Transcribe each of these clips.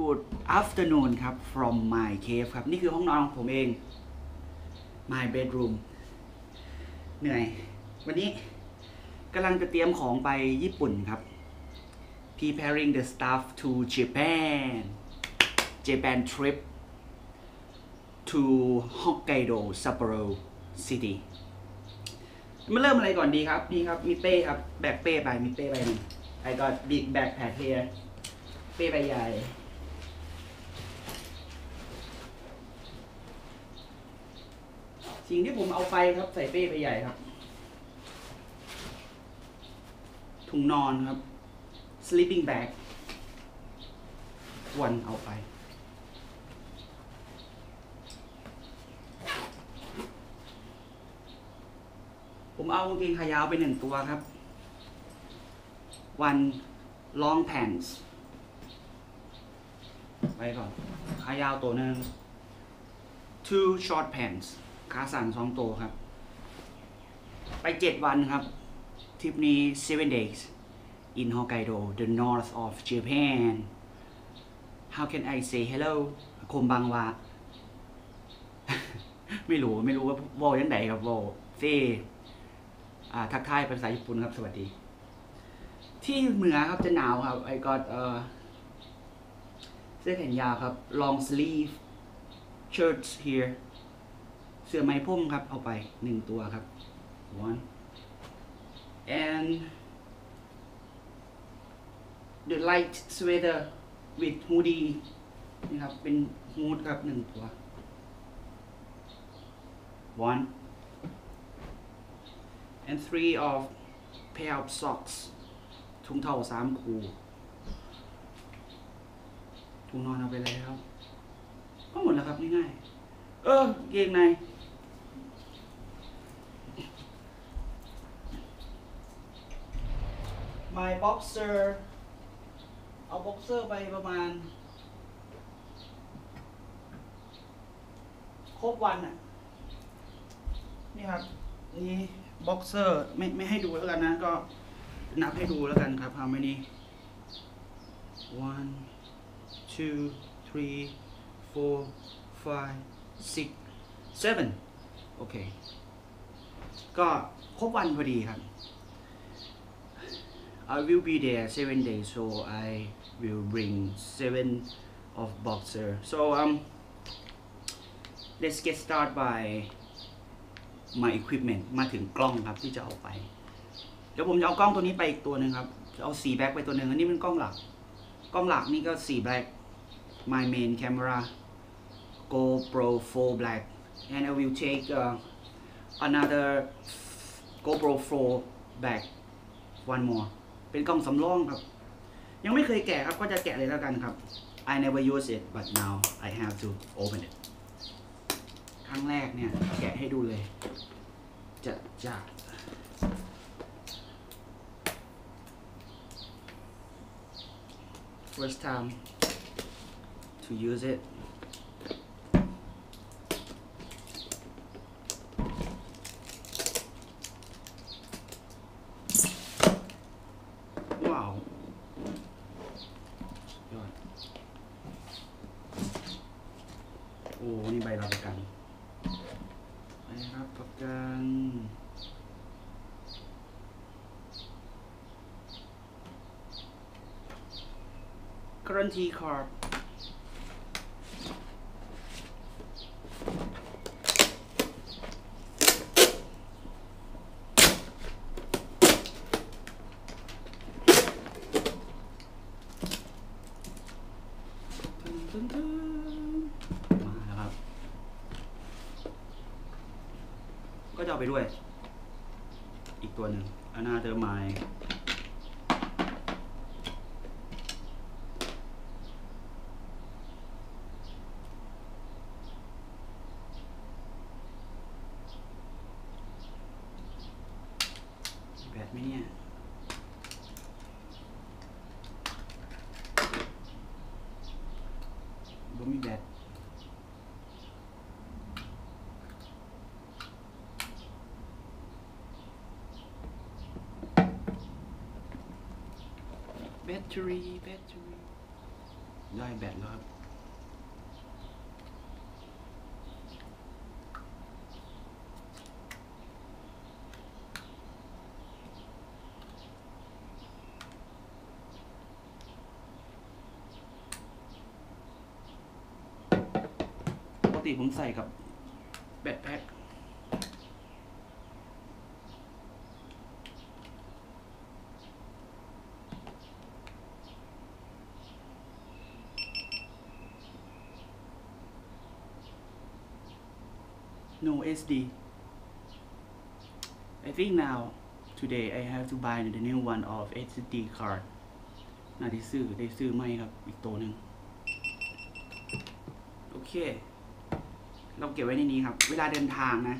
Good afternoon ครับ from my cave ครับ นี่คือห้องนอนของผมเอง my bedroom เหนื่อย วันนี้กำลังจะเตรียมของไปญี่ปุ่นครับ preparing the stuff to Japan Japan trip to Hokkaido Sapporo City มาเริ่มอะไรก่อนดีครับ นี่ครับ มีเป้ครับ แบกเป้ไป มีเป้ไปหนึ่ง I got big backpack here เป้ใบใหญ่ สิ่งที่ผมเอาไปครับใส่เป้ใบใหญ่ครับ ถุงนอนครับ sleeping bag วันเอาไป ผมเอากางเกงขายาวไปหนึ่งตัวครับ one long pants ไปก่อนขายาวตัวหนึ่ง two short pants ขาสั้นสองตัวครับ ไปเจ็ดวันครับทริปนี้ seven days in Hokkaido the north of Japan how can I say hello คมบังวาไม่รู้ไม่รู้ว่าโวยังไงครับโวเซอ่าทักทายเป็นภาษาญี่ปุ่นครับ สวัสดี ที่เหนือครับจะหนาวครับ I got เอ่อเสื้อแขนยาวครับ long sleeve shirts here เสื้อไหมพรมครับ เอาไปหนึ่งตัวครับ one and the light sweater with hoodie นี่ครับ เป็นฮูดครับหนึ่งตัว one and three of pair of socks ถุงเท้าสามคู่ถุงนอนเอาไปแล้วก็หมดแล้วครับง่ายๆเออเกงใน my boxer เอาบ็อกเซอร์ไปประมาณ ครบวันอะ นี่ครับ นี่บ็อกเซอร์ไม่ไม่ให้ดูแล้วกันนะ ก็นับให้ดูแล้วกันครับ how many one two three four five six seven โอเค ก็ครบวันพอดีครับ I will be there seven days so I will bring seven of boxer so um let's get start by my equipment มาถึงกล้องครับที่จะเอาไป เดี๋ยวผมจะเอากล้องตัวนี้ไปอีกตัวหนึ่งครับ เอาสีแบ็คไปตัวหนึ่งอันนี้เป็นกล้องหลัก กล้องหลักนี่ก็สีแบ็ค my main camera GoPro 4 black and I will take uh, another GoPro 4 back one more เป็นกล้องสำรองครับ ยังไม่เคยแกะครับก็จะแกะเลยแล้วกันครับ I never use it but now I have to open it ครั้งแรกเนี่ย แกะให้ดูเลย จะจะ first time to use it wow ยอด โอ้ นี่ใบรับประกันใบรับประกัน guarantee card ตึ้งตึ้งตึ้งมาแล้วครับ ก็จะเอาไปด้วย อีกตัวหนึ่ง another my มีแบตไหมเนี่ย บ่มีแบต battery battery ได้แบตแล้วครับ ติผมใส่กับแบตแพ็ค no SD I think now today I have to buy the new one of SD card น่าที่ซื้อได้ซื้อไหมครับ อีกตัวหนึ่งโอเค เราเก็บไว้ในนี้ครับ เวลาเดินทางนะ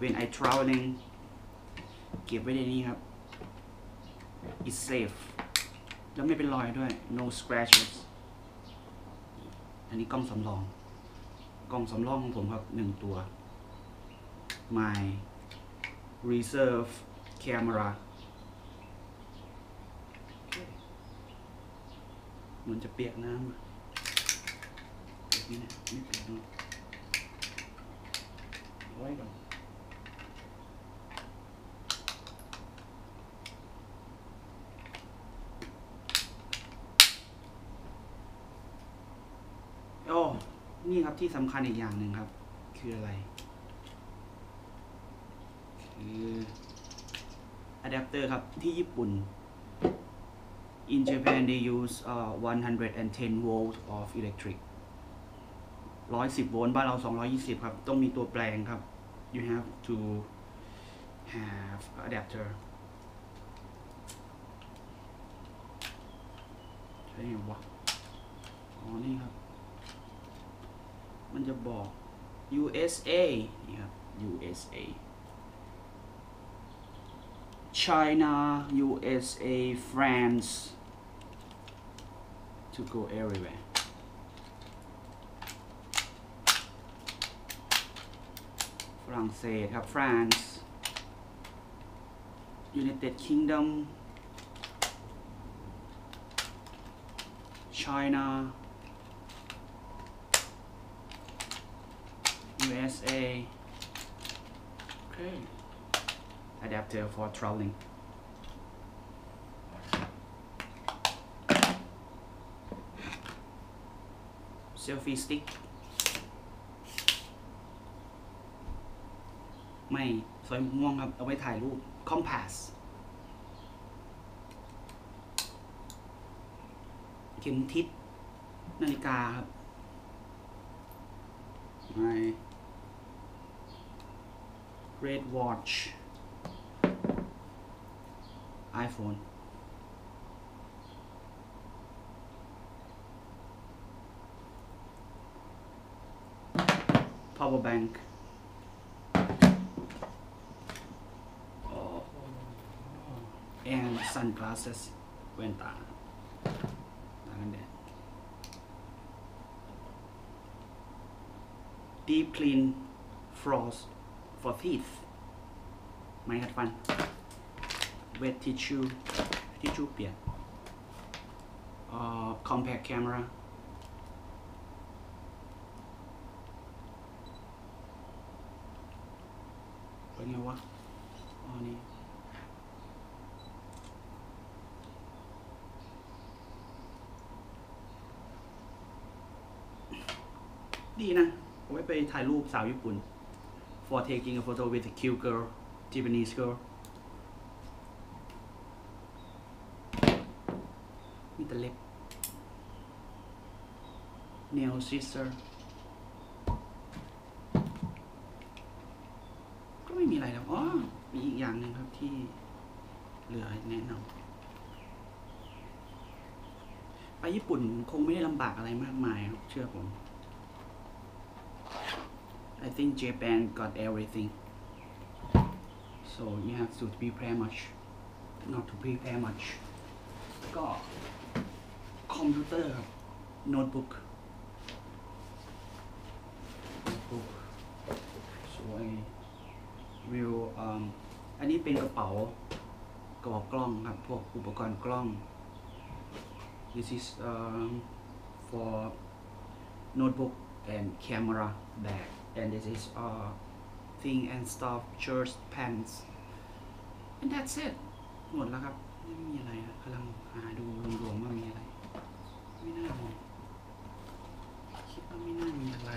when I traveling เก็บไว้ในนี้ครับ it's safe แล้วไม่เป็นรอยด้วย no scratches อันนี้กล้องสำรอง กล้องสำรองของผมครับหนึ่งตัว my reserve camera มันจะเปียกน้ำอะเปียกนี่นะไม่เปียกเนอะเอาไว้ก่อนโอ้นี่ครับที่สำคัญอีกอย่างหนึ่งครับ คืออะไร คืออะแดปเตอร์ครับ ที่ญี่ปุ่น in Japan they use uh, 110 volt of electric 110 โวลต์ บ้านเรา 220 ครับ ต้องมีตัวแปลงครับ you have to have adapter ใช่ไงวะ อ๋อ นี่ครับ มันจะบอก USA นี่ครับ USA China USA France to go everywhere รั่งเศสครับ France United Kingdom China USA okay adapter for traveling selfie stick ไม่สวยม่วงครับ เอาไว้ถ่ายรูป compass เข็มทิศนาฬิกาครับ my red watch iPhone power bank อ and sunglasses แว่นตาตากันแดด deep clean floss for teeth ไม้ขัดฟัน wet tissue tissue เปียกเอ่อ compact camera เป็นไงวะ อ๋อ นี่ ดีนะเอาไว้ไปถ่ายรูปสาวญี่ปุ่น for taking a photo with a cute girl Japanese girl มีแต่เล็บ nail scissor ก็ไม่มีอะไรแล้วอ๋อ มีอีกอย่างหนึ่งครับที่เหลือแนะนำไปญี่ปุ่นคงไม่ได้ลำบากอะไรมากมายครับ เชื่อผม I think Japan got everything so you have to prepare much not to prepare much ก็คอมพิวเตอร์ครับ โน้ตบุ๊กโน้ตบุ๊กสวยวิวอืมอันนี้เป็นกระเป๋ากระเป๋ากล้องครับ พวกอุปกรณ์กล้อง this is um, for notebook and camera bag And this is all thing and stuff shirts pants and that's it หมดแล้วครับไม่มีอะไรครับกำลังหาดูรวมๆว่ามีอะไร ไม่น่ามีคิดว่าไม่น่ามีอะไร